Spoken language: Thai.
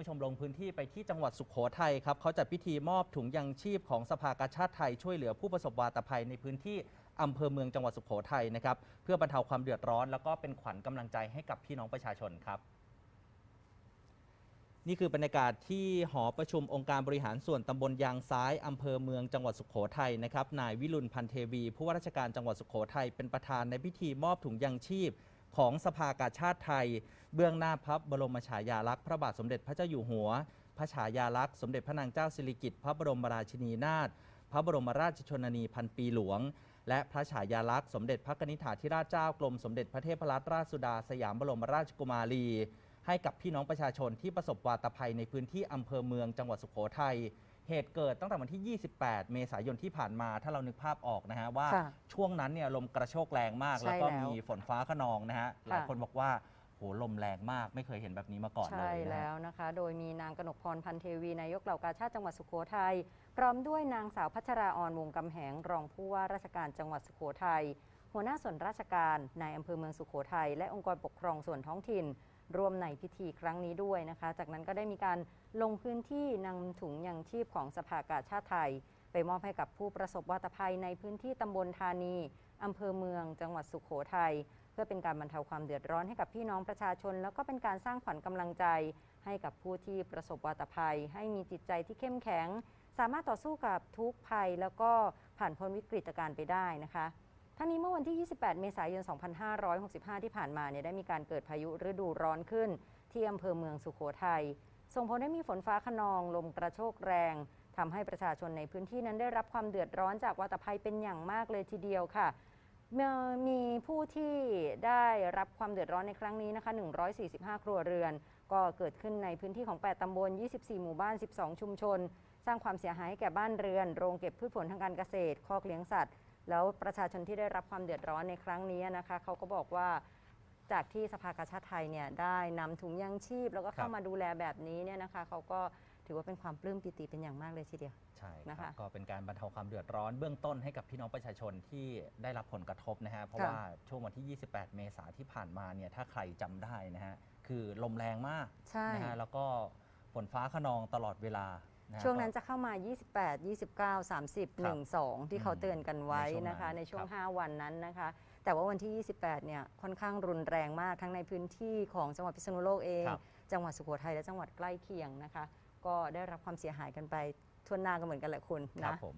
ผู้ชมลงพื้นที่ไปที่จังหวัดสุขโขทัยครับเขาจัดพิธีมอบถุงยังชีพของสภากาชาติไทยช่วยเหลือผู้ประสบวาตภัยในพื้นที่อำเภอเมืองจังหวัดสุขโขทัยนะครับเพื่อบรรเทาความเดือดร้อน แล้วก็เป็นขวัญกำลังใจให้กับพี่น้องประชาชนครับ นี่คือบรรยากาศที่หอประชุมองค์การบริหารส่วนตำบลยางซ้ายอำเภอเมืองจังหวัดสุขโขทัยนะครับนายวิรุณพันเทวี ผู้ว่าราชการจังหวัดสุขโขทัยเป็นประธานในพิธีมอบถุงยังชีพ ของสภากาชาติไทย เบื้องหน้าพระบรมฉายาลักษณ์พระบาทสมเด็จพระเจ้าอยู่หัว พระฉายาลักษณ์สมเด็จพระนางเจ้าสิริกิติ์พระบรมราชินีนาถพระบรมราชชนนีพันปีหลวง และพระฉายาลักษณ์สมเด็จพระกนิษฐาธิราชเจ้ากรมสมเด็จพระเทพรัตนราชสุดาสยามบรมราชกุมารี ให้กับพี่น้องประชาชนที่ประสบวาตภัยในพื้นที่อำเภอเมืองจังหวัดสุโขทัย เหตุเกิดตั้งแต่วันที่ 28 เมษายนที่ผ่านมา ถ้าเรานึกภาพออกนะฮะว่าค่ะช่วงนั้นเนี่ยลมกระโชกแรงมาก ใช่แล้วก็แล้วมีฝนฟ้าขนองนะฮะ หลายคนบอกว่าโหลมแรงมาก ไม่เคยเห็นแบบนี้มาก่อนเลใช่ยนะแล้ฮะ วนะคะ โดยมีนางกนกพรพันเทวีนายกเหล่ากาชาติจังหวัดสุโขทัยพร้อมด้วยนางสาวพัชราออนวงกำแหงรองผู้ว่าราชการจังหวัดสุโขทัยหัวหน้าส่วนราชการนายอำเภอเมืองสุโขทัยและองค์กรปกครองส่วนท้องถิ่น ร่วมในพิธีครั้งนี้ด้วยนะคะ จากนั้นก็ได้มีการลงพื้นที่นำถุงยังชีพของสภากาชาติไทย ไปมอบให้กับผู้ประสบวาตภัยในพื้นที่ตำบลธานีอำเภอเมือง จังหวัดสุโขทัยเพื่อเป็นการบรรเทาความเดือดร้อนให้กับพี่น้องประชาชน แล้วก็เป็นการสร้างขวัญกำลังใจ ให้กับผู้ที่ประสบวาตภัย ให้มีจิตใจที่เข้มแข็ง สามารถต่อสู้กับทุกภัย แล้วก็ผ่านพ้นวิกฤตการณ์ไปได้นะคะ ทั้งนี้เมื่อวันที่ 28 เมษายน 2565 ที่ผ่านมาเนี่ยได้มีการเกิดพายุฤดูร้อนขึ้น ที่อำเภอเมืองสุโขทัย ส่งผลให้มีฝนฟ้าขนองลมกระโชกแรงทำให้ประชาชนในพื้นที่นั้นได้รับความเดือดร้อนจากวาตภัยเป็นอย่างมากเลยทีเดียวค่ะม,มีผู้ที่ได้รับความเดือดร้อนในครั้งนี้นะคะ 145 ครัวเรือน ก็เกิดขึ้นในพื้นที่ของ 8 ตำบล 24 หมู่บ้าน 12 ชุมชน สร้างความเสียหายให้แก่บ้านเรือน โรงเก็บพืชผลทางการเกษตร คอกเลี้ยงสัตว์ แล้วประชาชนที่ได้รับความเดือดร้อนในครั้งนี้นะคะเขาก็บอกว่าจากที่สภากาชาติไทยเนี่ยได้นำถุงยังชีพ แล้วก็เข้าครับมาดูแลแบบนี้เนี่ยนะคะเขาก็ถือว่าเป็นความปลื้มปิติเป็นอย่างมากเลยทีเดียว ใช่คนะรัคะบก็เป็นการบรรเทาความเดือดร้อนเบื้องต้นให้กับพี่น้องประชาชนที่ได้รับผลกระทบนะฮะ เพราะค่ะว่าช่วงวันที่ 28 เมษาที่ผ่านมาเนี่ยถ้าใครจำได้นะฮะ คือลมแรงมากใช่นะฮะแล้วก็ฝนฟ้าขนองตลอดเวลาะฮะช่วงนั้นก็จะเข้ามา 28 29 30ครับ1 2 ที่เขาเตือนกันไว้ในช่วงนั้นนะคะ ในช่วงครับ5วันนั้นนะคะ แต่ว่าวันที่ 28 เนี่ยค่อนข้างรุนแรงมากทั้งในพื้นที่ของจังหวัดพิษณุโลกเอง ครับ จังหวัดสุโขทัยและจังหวัดใกล้เคียงนะคะ ก็ได้รับความเสียหายกันไปทั่วหน้ากันเหมือนกันแหละคุณครันะบผม